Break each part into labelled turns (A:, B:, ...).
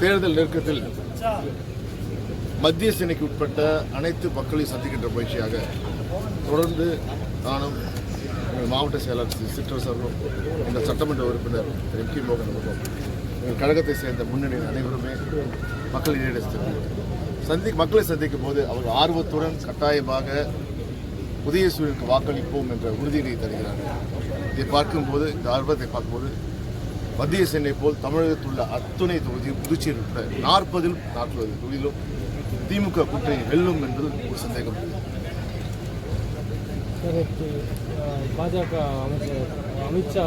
A: தேர்தல் நெருக்கத்தில் மத்திய சேனைக்கு உட்பட்ட அனைத்து மக்களையும் சந்திக்கின்ற முயற்சியாக தொடர்ந்து நானும் எங்கள் மாவட்ட செயலாளர் சி- சிற்றரசர்களும் இந்த சட்டமன்ற உறுப்பினர் எம் கே மோகன் அவர்களும் எங்கள் கழகத்தை சேர்ந்த முன்னணி அனைவருமே மக்களிடையே சந்தி மக்களை சந்திக்கும் போது அவர்கள் ஆர்வத்துடன் கட்டாயமாக புதிய சூழலுக்கு வாக்களிப்போம் என்ற உறுதியை தருகிறார்கள். இதை பார்க்கும்போது இந்த ஆர்வத்தை பார்க்கும்போது மத்திய சென்னை போல் தமிழகத்தில் உள்ள அத்துணை தொகுதியும் புதுச்சேரி உட்பட நாற்பதில் நாற்பது தொகுதியிலும் திமுக கூட்டணி வெல்லும் என்பது ஒரு சந்தேகம்.
B: பாஜக அமைச்சர் அமித்ஷா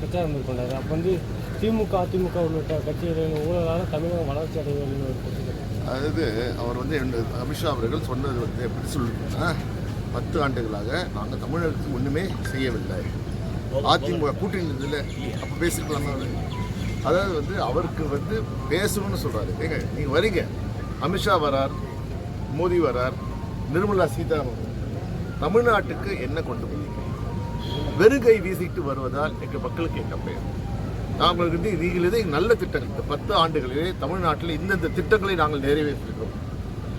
B: பிரச்சாரம் மேற்கொண்டார். அப்போ வந்து திமுக அதிமுக உள்ளிட்ட கட்சிகளின் ஊழலால் தமிழகம் வளர்ச்சி கருத்து.
A: அதாவது அவர் வந்து அமித்ஷா அவர்கள் சொன்னது வந்து எப்படி சொல்லுன்னா பத்து ஆண்டுகளாக நாங்கள் தமிழகத்துக்கு ஒன்றுமே செய்யவில்லை. அதிமுக கூட்டணி இருந்ததில்ல அப்போ பேசிக்கலாமா அதாவது வந்து அவருக்கு வந்து பேசணும்னு சொல்கிறாரு ஏங்க நீங்கள் வரீங்க. அமித்ஷா வரார் மோடி வரார் நிர்மலா சீதாராமன் தமிழ்நாட்டுக்கு என்ன கொண்டு வந்தீங்க வெறுகை வீசிட்டு வருவதால் எங்கள் மக்களுக்கு என்ன பெயர் நாங்கள் வந்து நீங்களே நல்ல திட்டங்கள் இந்த பத்து ஆண்டுகளிலே தமிழ்நாட்டில் இந்தந்த திட்டங்களை நாங்கள் நிறைவேற்றிருக்கிறோம்.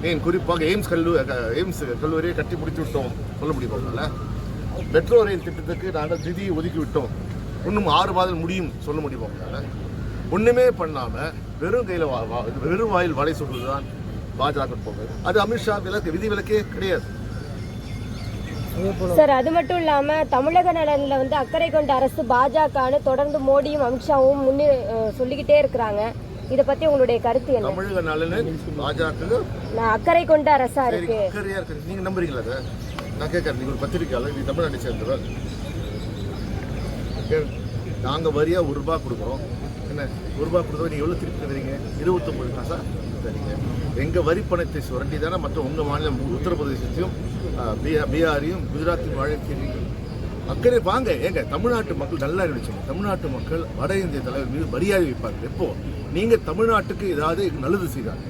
A: ஏன் குறிப்பாக எய்ம்ஸ் கல்லூரி எய்ம்ஸ் கல்லூரியை கட்டி முடித்து விட்டோம். சொல்ல முடியுமா உங்களால்? மெட்ரோ ரயில் திட்டத்துக்கு நாங்கள் நிதியை ஒதுக்கி விட்டோம் இன்னும் ஆறு மாதம் முடியும் சொல்ல முடியுமா உங்களால்? ஒன்றுமே பண்ணாமல் வெறும் கையில் வா வெறும் வாயில் வடை சொல்வது தான் பாஜக போகிறது அது அமித்ஷா விலக்கு விதி விலக்கே கிடையாது.
C: சார் அது மட்டும் இல்லாம தமிழக நலன்ல வந்து அக்கறை கொண்ட அரசு பாஜகன்னு தொடர்ந்து மோடியும் அமித்ஷாவும் முன்னே சொல்லிக்கிட்டே இருக்கிறாங்க. இத பத்தி உங்களுடைய கருத்து என்ன?
A: தமிழக நலனில் பாஜக
C: நான் அக்கறை கொண்ட அரசா இருக்கு.
A: அக்கறையா இருக்கு. நீங்க நம்புறீங்களா அதை? நான் கேட்கறேன். நீங்க ஒரு பத்திரிக்கையாளர் நீ தமிழ்நாட்டை சேர்ந்தவர். நாங்க வரியா ஒரு ரூபாய் கொடுக்குறோம். என்ன? ஒரு ரூபாய் கொடுத்தா நீங்க எவ்வளவு திருப்பி தருவீங்க? இருபத்தொன்பது காசா? தரீங்க எங்க வரி பணத்தை சுரண்டி தானே மற்ற உங்க மாநிலம் உத்தரப்பிரதேசத்தையும் பீகாரையும் குஜராத்தையும் வாழத்தீர்கள் அக்கறை வாங்க. ஏங்க தமிழ்நாட்டு மக்கள் நல்லா நினைச்சுங்க தமிழ்நாட்டு மக்கள் வட இந்திய தலைவர் மீது மரியாதை வைப்பார்கள். எப்போ? நீங்க தமிழ்நாட்டுக்கு ஏதாவது நல்லது செய்தால்.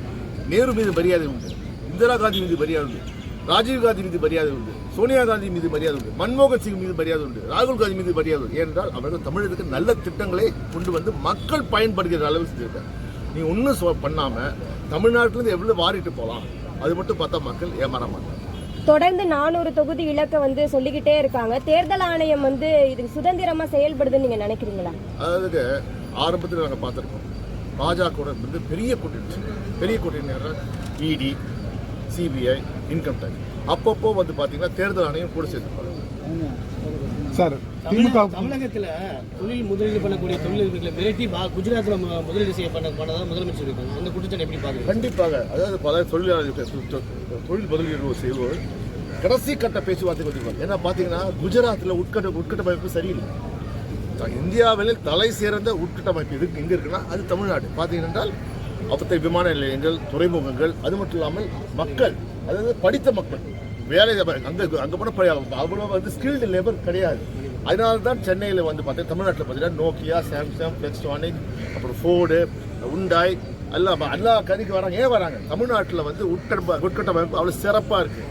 A: நேரு மீது மரியாதை உண்டு. இந்திரா காந்தி மீது மரியாதை உண்டு. ராஜீவ் காந்தி மீது மரியாதை உண்டு. சோனியா காந்தி மீது மரியாதை உண்டு. மன்மோகன் சிங் மீது மரியாதை உண்டு. ராகுல் காந்தி மீது மரியாதை உண்டு. ஏனென்றால் அவர்கள் தமிழருக்கு நல்ல திட்டங்களை கொண்டு வந்து மக்கள் பயன்படுகிற அளவு செஞ்சிருக்காங்க. நீ ஒன்றும் சொ தமிழ்நாட்டிலேருந்து எவ்வளோ வாரிட்டு போகலாம்? அது மட்டும் பார்த்தா மக்கள் ஏமாற மாட்டாங்க.
C: தொடர்ந்து நானூறு தொகுதி இலக்க வந்து சொல்லிக்கிட்டே இருக்காங்க. தேர்தல் ஆணையம் வந்து இது சுதந்திரமா செயல்படுதுன்னு நீங்க நினைக்கிறீங்களா?
A: அதாவது ஆரம்பத்தில் நாங்கள் பார்த்துருக்கோம். பாஜக வந்து பெரிய கூட்டணி பெரிய கூட்டணி இடி சிபிஐ இன்கம் டேக்ஸ் அப்பப்போ வந்து பார்த்தீங்கன்னா தேர்தல் ஆணையம் கூட சேர்த்துப்பாங்க
D: சார் திமுக
B: தமிழகத்தில் தொழில் முதலீடு பண்ணக்கூடிய தொழிலதிபர்களை மிரட்டி பா- குஜராத்ல மு- முதலீடு செய்ய பண்ண பண்ணதாக முதலமைச்சர் இருக்காங்க. அந்த குற்றச்சாட்டு எப்படி பாக்குறீங்க?
A: கண்டிப்பாக. அதாவது பல தொழிலாளர்கள் தொழில் முதலீடு செய்வோர் கடைசி கட்ட பேச்சுவார்த்தை கொண்டிருப்பாங்க ஏன்னா பார்த்தீங்கன்னா குஜராத்தில் உட்கட்ட உட்கட்டமைப்பு சரியில்லை. இந்தியாவில் தலை சிறந்த உட்கட்டமைப்பு இருக்கு. எங்கே இருக்குன்னா அது தமிழ்நாடு. பார்த்தீங்கன்னா அப்பத்தை விமான நிலையங்கள் துறைமுகங்கள் அது மட்டும் இல்லாமல் மக்கள் அதாவது படித்த மக்கள். வேலை அங்கே அங்கே போனால் அவ்வளோ வந்து ஸ்கில்டு லேபர் கிடையாது. அதனால தான் சென்னையில் வந்து பார்த்தீங்கன்னா தமிழ்நாட்டில் பார்த்தீங்கன்னா நோக்கியா சாம்சங் ஃப்ளெக்ஸ்டானிக் அப்புறம் ஃபோர்டு உண்டாய் எல்லாம் எல்லா கதிக்கு வராங்க. ஏன் வராங்க? தமிழ்நாட்டில் வந்து உட்கட்ட உட்கட்டமைப்பு அவ்வளோ சிறப்பாக இருக்குது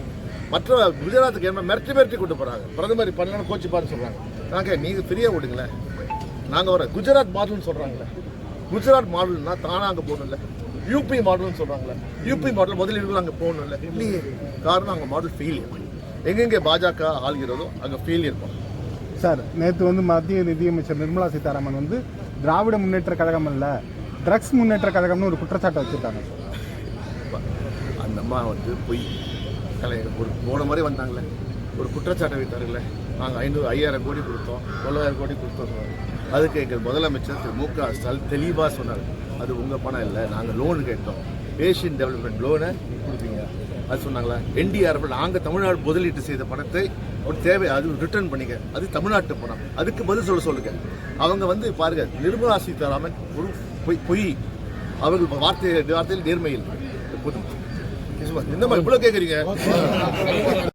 A: மற்ற குஜராத்துக்கு என்ன மிரட்டி மிரட்டி கொண்டு போகிறாங்க பிரதமர் பண்ணலாம் கோச்சி பாருன்னு சொல்கிறாங்க நாங்கள் நீங்கள் ஃப்ரீயாக விடுங்களேன் நாங்கள் வர குஜராத் மாடல்னு சொல்கிறாங்களே குஜராத் மாடல்னா தானாக அங்கே போகணும்ல. யூபி மாடல்னு சொல்கிறாங்களே யூபி மாடல் முதலீடுகள் அங்கே போகணும்ல. இல்லையே. காரணம் அங்கே மாடல் ஃபெயிலியர் எங்கெங்கே பாஜக ஆள்கிறதோ அங்கே ஃபெயிலியர் பண்ணும்
D: சார் நேற்று வந்து மத்திய நிதியமைச்சர் நிர்மலா சீதாராமன் வந்து திராவிட முன்னேற்ற கழகம் அல்ல ட்ரக்ஸ் முன்னேற்ற கழகம்னு ஒரு குற்றச்சாட்டை வச்சிருக்காங்க.
A: அந்த அம்மா வந்து பொய் கலை ஒரு போன மாதிரி வந்தாங்களே ஒரு குற்றச்சாட்டை வைத்தார்களே நாங்கள் ஐநூறு ஐயாயிரம் கோடி கொடுத்தோம் தொள்ளாயிரம் கோடி கொடுத்தோம் அதுக்கு எங்கள் முதலமைச்சர் திரு மு க ஸ்டாலின் தெளிவாக சொன்னார். அது உங்கள் பணம் இல்லை நாங்கள் லோன் கேட்டோம். ஏஷியன் டெவலப்மெண்ட் லோனை கொடுப்பீங்க அது சொன்னாங்களா? என்டிஆர்எஃப் நாங்கள் தமிழ்நாடு முதலீட்டு செய்த பணத்தை ஒரு தேவை அது ரிட்டர்ன் பண்ணிக்க. அது தமிழ்நாட்டு பணம். அதுக்கு பதில் சொல்ல சொல்லுங்க. அவங்க வந்து பாருங்க நிர்மலா சீதாராமன் ஒரு பொய் பொய். அவர்கள் வார்த்தை வார்த்தையில் நேர்மையில் இந்த மாதிரி இவ்வளோ கேட்குறீங்க